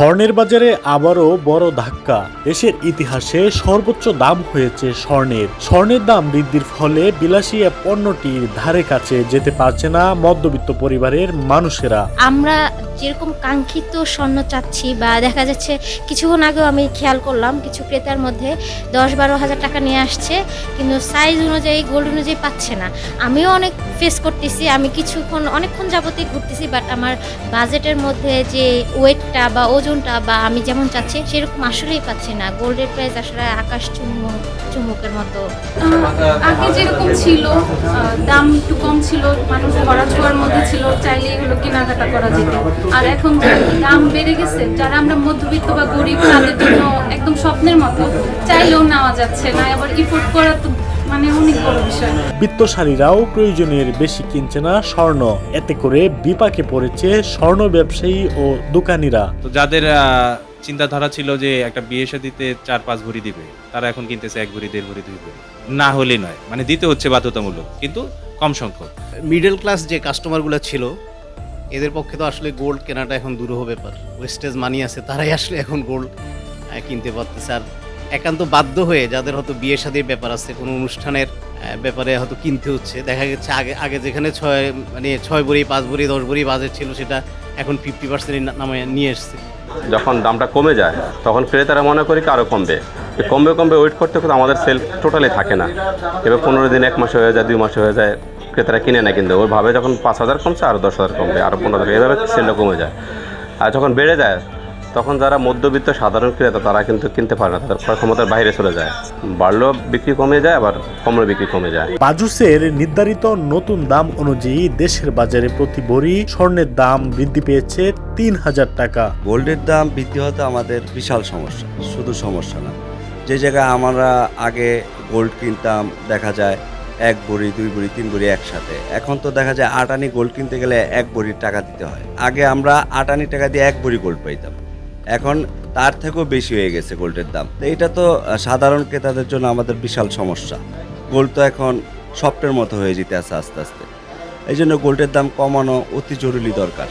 স্বর্ণের বাজারে আবারও বড় ধাক্কা। দেশের ইতিহাসে সর্বোচ্চ দাম হয়েছে স্বর্ণের। স্বর্ণের দাম বৃদ্ধির ফলে বিলাসী পণ্যটির ধারে কাছে যেতে পারছে না মধ্যবিত্ত পরিবারের মানুষেরা। আমরা যেরকম কাঙ্ক্ষিত স্বর্ণ চাচ্ছি বা দেখা যাচ্ছে কিছুক্ষণ আগেও আমি খেয়াল করলাম, কিছু ক্রেতার মধ্যে দশ বারো হাজার টাকা নিয়ে আসছে, কিন্তু সাইজ অনুযায়ী গোল্ড অনুযায়ী পাচ্ছে না। আমিও অনেক ফেস করতেছি, আমি কিছুক্ষণ, অনেকক্ষণ যাবতই ঘুরতেছি বাট আমার বাজেটের মধ্যে যে ওয়েটটা বা ওজনটা বা আমি যেমন চাচ্ছি, সেরকম আসলেই পাচ্ছি না। গোল্ডের প্রাইস আসলে আকাশ চুম্বক চুম্বকের মতো। আগে যেরকম ছিল দাম একটু কম ছিল, মানুষ ভরা ছোঁয়ার মধ্যে ছিল চাইলে এগুলো কেনাকাটা করা যেত। আর এখন দাম বেড়ে গেছে, যারা আমরা মধ্যবিত্ত বা গরিব, তাদের জন্য একদম স্বপ্নের মতো, চাইলেও নেওয়া যাচ্ছে না। আবার ইফোর্ট করা তো মানে অনেক বড় বিষয়। বিত্তশালীরাও প্রয়োজনের বেশি কিনছে না স্বর্ণ। এতে করে বিপাকে পড়েছে স্বর্ণ ব্যবসায়ী ও দোকানিরা। তো যাদের আহ, চিন্তাধারা ছিল যে একটা বিয়ে শাদিতে চার পাঁচ ভরি দিবে তারা এখন কিনতেছে এক ভরি দেড় ভরি দুই ভরি। না হলে নয় মানে দিতে হচ্ছে বাধ্যতামূলক কিন্তু কম সংখ্যক। মিডল ক্লাস যে কাস্টমারগুলো ছিল এদের পক্ষে তো আসলে গোল্ড কেনাটা এখন দুরূহ ব্যাপার। ওয়েস্টেজ মানি আছে তারাই আসলে এখন গোল্ড কিনতে পারতেছে। আর একান্ত বাধ্য হয়ে যাদের হয়তো বিয়ে শাদীর ব্যাপার আছে, কোনো অনুষ্ঠানের ব্যাপারে হয়তো কিনতে হচ্ছে। দেখা গেছে আগে আগে যেখানে ছয় মানে ছয় ভরি, পাঁচ ভরি, দশ ভরি বাজেট ছিল সেটা এখন ফিফটি পার্সেন্ট নামে নিয়ে এসছে। যখন দামটা কমে যায়, তখন ক্রেতারা মনে করি আরও কমবে? কমবে কমবে ওয়েট করতে করতে আমাদের সেল টোটালি থাকে না। এবার পনেরো দিন, এক মাসে হয়ে যায়, দুই মাসে হয়ে যায়, ক্রেতারা কিনে না কিন্তু। ওর ভাবে যখন পাঁচ হাজার কমছে আরও দশ হাজার কমবে আরও পনেরো হাজার এভাবে সেলটা কমে যায়। আর যখন বেড়ে যায় তখন যারা মধ্যবিত্ত সাধারণ ক্রেতা তারা কিন্তু কিনতে পারে না। তাদের ক্রয় ক্ষমতার বাইরে চলে যায়। বাড়লেও বিক্রি কমে যায় আবার কমলেও বিক্রি কমে যায়। বাজুসের নির্ধারিত নতুন দাম অনুযায়ী দেশের বাজারে প্রতি ভরি স্বর্ণের দাম বৃদ্ধি পেয়েছে তিন হাজার টাকা। গোল্ডের দাম বৃদ্ধি হতে আমাদের বিশাল সমস্যা শুধু সমস্যা না। যে জায়গায় আমরা আগে গোল্ড কিনতাম দেখা যায় এক বড়ি দুই বড়ি তিন বড়ি একসাথে। এখন তো দেখা যায় আট আনি গোল্ড কিনতে গেলে এক বড়ির টাকা দিতে হয়। আগে আমরা আট আনি টাকা দিয়ে এক বড়ি গোল্ড পাইতাম। এখন তার থেকেও বেশি হয়ে গেছে গোল্ডের দাম। এটা তো সাধারণ ক্রেতাদের জন্য আমাদের বিশাল সমস্যা। গোল্ড তো এখন সফটের মতো হয়ে যেতে আছে আস্তে আস্তে। এই জন্য গোল্ডের দাম কমানো অতি জরুরি দরকার।